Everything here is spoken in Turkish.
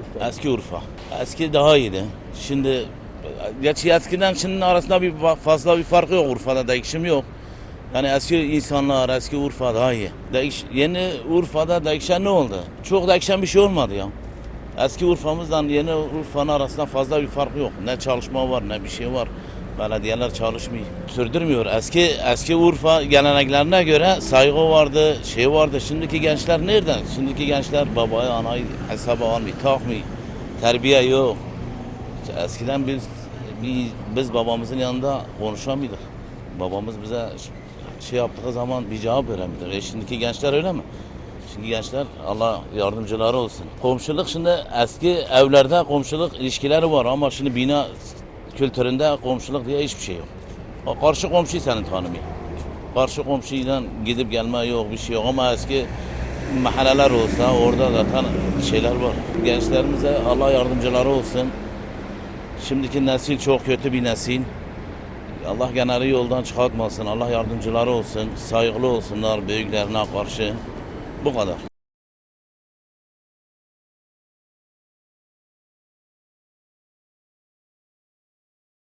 Urfa. Eski Urfa. Eski daha iyiydi. Şimdi gerçi eskiden şimdinin arasında bir fa- fazla bir fark yok. Urfa'da değişim yok. Yani eski insanlar, eski Urfa daha iyi. Değiş, yeni Urfa'da değişen ne oldu? Çok değişen bir şey olmadı ya. Eski Urfa'mızdan yeni Urfa'nın arasında fazla bir fark yok. Ne çalışma var ne bir şey var. Belediyeler çalışmıyor. Sürdürmüyor. Eski eski Urfa geleneklerine göre saygı vardı, şey vardı. Şimdiki gençler nereden? Şimdiki gençler babayı, anayı hesaba almıyor, takmıyor. Terbiye yok. Eskiden biz biz, babamızın yanında konuşamıyorduk. Babamız bize şey yaptığı zaman bir cevap veremiyorduk. E şimdiki gençler öyle mi? Şimdi gençler Allah yardımcıları olsun. Komşuluk şimdi eski evlerde komşuluk ilişkileri var ama şimdi bina kültüründe komşuluk diye hiçbir şey yok. Karşı komşuyu seni tanımıyor. Karşı komşuyla gidip gelme yok bir şey yok ama eski mahalleler olsa orada zaten şeyler var. Gençlerimize Allah yardımcıları olsun. Şimdiki nesil çok kötü bir nesil. Allah geneli yoldan çıkartmasın. Allah yardımcıları olsun. Saygılı olsunlar büyüklerine karşı. Bu kadar.